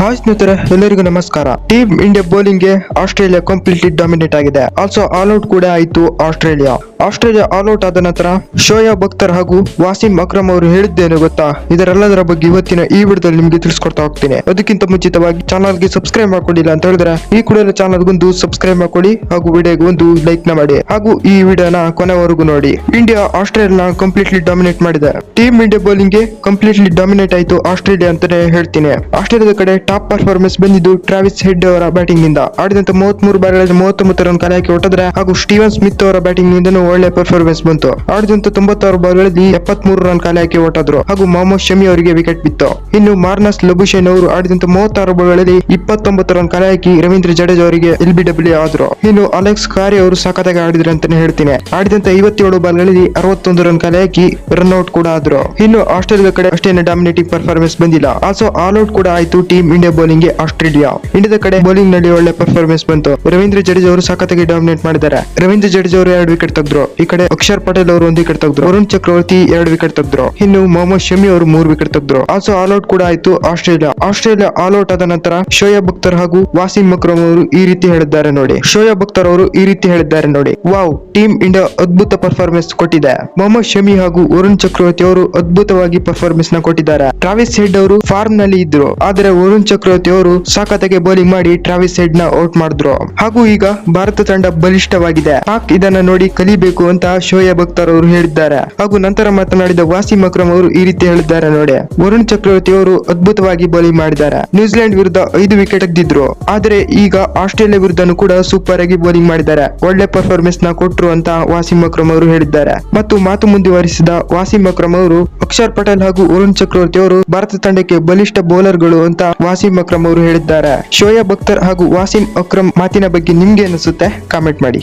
Hi ಸ್ನೇಹಿತರೆ, ಎಲ್ಲರಿಗೂ ನಮಸ್ಕಾರ. ಟೀಮ್ ಇಂಡಿಯಾ ಬೌಲಿಂಗ್ಗೆ ಆಸ್ಟ್ರೇಲಿಯಾ ಕಂಪ್ಲೀಟ್ಲಿ ಡಾಮಿನೇಟ್ ಆಗಿದೆ. ಆಲ್ಸೋ ಆಲ್ ಔಟ್ ಕೂಡ ಆಯಿತು ಆಸ್ಟ್ರೇಲಿಯಾ. ಆಸ್ಟ್ರೇಲಿಯಾ ಆಲ್ ಔಟ್ ಆದ ನಂತರ ಶೋಯಾ ಬಖ್ತರ್ ಹಾಗೂ ವಾಸಿಂ ಅಕ್ರಮ್ ಅವರು ಹೇಳಿದ್ದೇನೆ ಗೊತ್ತಾ? ಇದರೆಲ್ಲದರ ಬಗ್ಗೆ ಇವತ್ತಿನ ಈ ವಿಡಿಯೋದಲ್ಲಿ ನಿಮಗೆ ತಿಳಿಸ್ಕೊಡ್ತಾ ಹೋಗ್ತೀನಿ. ಅದಕ್ಕಿಂತ ಮುಂಚಿತವಾಗಿ ಚಾನಲ್ಗೆ ಸಬ್ಸ್ಕ್ರೈಬ್ ಮಾಡ್ಕೊಂಡಿಲ್ಲ ಅಂತ ಹೇಳಿದ್ರೆ ಈ ಕೂಡಲೇ ಚಾನಲ್ಗೊಂದು ಸಬ್ಸ್ಕ್ರೈಬ್ ಮಾಡ್ಕೊಳ್ಳಿ ಹಾಗೂ ವಿಡಿಯೋಗೆ ಒಂದು ಲೈಕ್ನ ಮಾಡಿ. ಹಾಗೂ ಈ ವಿಡಿಯೋನ ಕೊನೆವರೆಗೂ ನೋಡಿ. ಇಂಡಿಯಾ ಆಸ್ಟ್ರೇಲಿಯಾ ಕಂಪ್ಲೀಟ್ಲಿ ಡಾಮಿನೇಟ್ ಮಾಡಿದೆ. ಟೀಮ್ ಇಂಡಿಯಾ ಬೌಲಿಂಗ್ಗೆ ಕಂಪ್ಲೀಟ್ಲಿ ಡಾಮಿನೇಟ್ ಆಯಿತು ಆಸ್ಟ್ರೇಲಿಯಾ ಅಂತಾನೆ ಹೇಳ್ತೀನಿ. ಆಸ್ಟ್ರೇಲಿಯಾದ ಕಡೆ ಟಾಪ್ ಪರ್ಫಾರ್ಮೆನ್ಸ್ ಬಂದಿದ್ದು ಟ್ರಾವಿಸ್ ಹೆಡ್ ಅವರ ಬ್ಯಾಟಿಂಗ್ನಿಂದ. ಆಡಿದಂತ ಮೂವತ್ಮೂರು ಬಾಲಗಳಲ್ಲಿ ಮೂವತ್ತೊಂಬತ್ತು ರನ್ ಕಲೆ ಹಾಕಿ ಹೊಟ್ಟದ್ರೆ ಹಾಗೂ ಸ್ಟೀವನ್ ಸ್ಮಿತ್ ಅವರ ಬ್ಯಾಟಿಂಗ್ ನಿಂದನೂ ಒಳ್ಳೆ ಪರ್ಫಾರ್ಮೆನ್ಸ್ ಬಂತು. ಆಡಿದಂತ ತೊಂಬತ್ತಾರು ಬಾಲ್ಗಳಲ್ಲಿ ಎಪ್ಪತ್ಮೂರು ರನ್ ಕಲೆ ಹಾಕಿ ಹೊಟ್ಟದ್ರು ಹಾಗೂ ಮೊಹಮ್ಮದ್ ಶಮಿ ಅವರಿಗೆ ವಿಕೆಟ್ ಬಿತ್ತು. ಇನ್ನು ಮಾರ್ನಸ್ ಲಬುಶೇನ್ ಅವರು ಆಡಿದಂತ ಮೂವತ್ತಾರು ಬಾಲ್ಗಳಲ್ಲಿ ಇಪ್ಪತ್ತೊಂಬತ್ತು ರನ್ ಕಲೆ ರವೀಂದ್ರ ಜಡೇಜ್ ಅವರಿಗೆ ಎಲ್ ಬಿ ಡಬ್ಲ್ಯೂ ಆದ್ರು. ಇನ್ನು ಅಲೆಕ್ಸ್ ಕಾರಿ ಅವರು ಸಖತ್ತಾಗಿ ಆಡಿದ್ರು ಅಂತಾನೆ ಹೇಳ್ತೀನಿ. ಆಡಿದಂತ ಐವತ್ತೇಳು ಬಾಲ್ಗಳಲ್ಲಿ ಅರವತ್ತೊಂದು ರನ್ ಕಲೆ ಹಾಕಿ ರನ್ ಔಟ್ ಕೂಡ ಆದ್ರು. ಇನ್ನು ಆಸ್ಟ್ರೇಲಿಯಾ ಕಡೆ ಅಷ್ಟೇನು ಡಾಮಿನೇಟಿಂಗ್ ಪರ್ಫಾರ್ಮೆನ್ಸ್ ಬಂದಿಲ್ಲ. ಆಲ್ಸೋ ಆಲ್ ಔಟ್ ಕೂಡ ಆಯ್ತು ಟೀಮ್ ಇಂಡಿಯಾ ಬೌಲಿಂಗ್ಗೆ ಆಸ್ಟ್ರೇಲಿಯಾ. ಇಂಡಿಯಾದ ಕಡೆ ಬೌಲಿಂಗ್ನಲ್ಲಿ ಒಳ್ಳೆ ಪರ್ಫಾರ್ಮೆನ್ಸ್ ಬಂತು. ರವೀಂದ್ರ ಜಡೇಜಾ ಅವರು ಸಖತ್ತಾಗಿ ಡಾಮಿನೇಟ್ ಮಾಡಿದ್ದಾರೆ. ರವೀಂದ್ರ ಜಡೇಜಾ ಅವರು ಎರಡು ವಿಕೆಟ್ ತೆಗೆದ್ರು. ಈ ಕಡೆ ಅಕ್ಷರ್ ಪಟೇಲ್ ಅವರು ಒಂದು ವಿಕೆಟ್ ತೆಗೆದ್ರು. ವರುಣ್ ಚಕ್ರವರ್ತಿ ಎರಡು ವಿಕೆಟ್ ತೆಗೆದ್ರು. ಇನ್ನು ಮೊಹಮ್ಮದ್ ಶಮಿ ಅವರು ಮೂರು ವಿಕೆಟ್ ತೆಗೆದ್ರು. ಆಲ್ಸೋ ಆಲ್ ಔಟ್ ಕೂಡ ಆಯ್ತು ಆಸ್ಟ್ರೇಲಿಯಾ. ಆಸ್ಟ್ರೇಲಿಯಾ ಆಲ್ ಔಟ್ ಆದ ನಂತರ ಶೋಯಾ ಅಖ್ತರ್ ಹಾಗೂ ವಾಸಿಂ ಅಕ್ರಮ್ ಅವರು ಈ ರೀತಿ ಹೇಳಿದ್ದಾರೆ ನೋಡಿ. ಶೋಯಾ ಅಖ್ತರ್ ಅವರು ಈ ರೀತಿ ಹೇಳಿದ್ದಾರೆ ನೋಡಿ. ವಾವ್ ಟೀಮ್ ಇಂಡಿಯಾ ಅದ್ಭುತ ಪರ್ಫಾರ್ಮೆನ್ಸ್ ಕೊಟ್ಟಿದೆ. ಮೊಹಮ್ಮದ್ ಶಮಿ ಹಾಗೂ ವರುಣ್ ಚಕ್ರವರ್ತಿ ಅವರು ಅದ್ಭುತವಾಗಿ ಪರ್ಫಾರ್ಮೆನ್ಸ್ನ ಕೊಟ್ಟಿದ್ದಾರೆ. ಟ್ರಾವಿಸ್ ಹೆಡ್ ಅವರು ಫಾರ್ಮ್ನಲ್ಲಿ ಇದ್ರು. ಆದರೆ ವರುಣ್ ಚಕ್ರವರ್ತಿ ಅವರು ಸಾಕತೆಗೆ ಬೌಲಿಂಗ್ ಮಾಡಿ ಟ್ರಾವಿಸ್ ಹೆಡ್ನ ಔಟ್ ಮಾಡಿದ್ರು. ಹಾಗೂ ಈಗ ಭಾರತ ತಂಡ ಬಲಿಷ್ಠವಾಗಿದೆ. ಪಾಕ್ ಇದನ್ನ ನೋಡಿ ಕಲಿಬೇಕು ಅಂತ ಶೋಯಬ್ ಭಕ್ತರ್ ಅವರು ಹೇಳಿದ್ದಾರೆ. ಹಾಗೂ ನಂತರ ಮಾತನಾಡಿದ ವಾಸಿಂ ಅಕ್ರಮ್ ಅವರು ಈ ರೀತಿ ಹೇಳಿದ್ದಾರೆ ನೋಡಿ. ವರುಣ್ ಚಕ್ರವರ್ತಿ ಅವರು ಅದ್ಭುತವಾಗಿ ಬೌಲಿಂಗ್ ಮಾಡಿದ್ದಾರೆ. ನ್ಯೂಜಿಲೆಂಡ್ ವಿರುದ್ಧ ಐದು ವಿಕೆಟ್ ತೆಗೆದಿದ್ರು. ಆದ್ರೆ ಈಗ ಆಸ್ಟ್ರೇಲಿಯಾ ವಿರುದ್ಧನೂ ಕೂಡ ಸೂಪರ್ ಆಗಿ ಬೌಲಿಂಗ್ ಮಾಡಿದ್ದಾರೆ. ಒಳ್ಳೆ ಪರ್ಫಾರ್ಮೆನ್ಸ್ನ ಕೊಟ್ರು ಅಂತ ವಾಸಿಂ ಅಕ್ರಮ್ ಅವರು ಹೇಳಿದ್ದಾರೆ. ಮತ್ತು ಮಾತು ಮುಂದುವರಿಸಿದ ವಾಸಿಂ ಅಕ್ರಮ್ ಅವರು, ಅಕ್ಷರ್ ಪಟೇಲ್ ಹಾಗೂ ವರುಣ್ ಚಕ್ರವರ್ತಿ ಅವರು ಭಾರತ ತಂಡಕ್ಕೆ ಬಲಿಷ್ಠ ಬೌಲರ್ಗಳು ಅಂತ ವಾಸಿಂ ಅಕ್ರಮ್ ಅವರು ಹೇಳಿದ್ದಾರೆ. ಶೋಯಾ ಅಖ್ತರ್ ಹಾಗೂ ವಾಸಿಂ ಅಕ್ರಮ್ ಮಾತಿನ ಬಗ್ಗೆ ನಿಮ್ಗೆ ಅನಿಸುತ್ತೆ ಕಾಮೆಂಟ್ ಮಾಡಿ.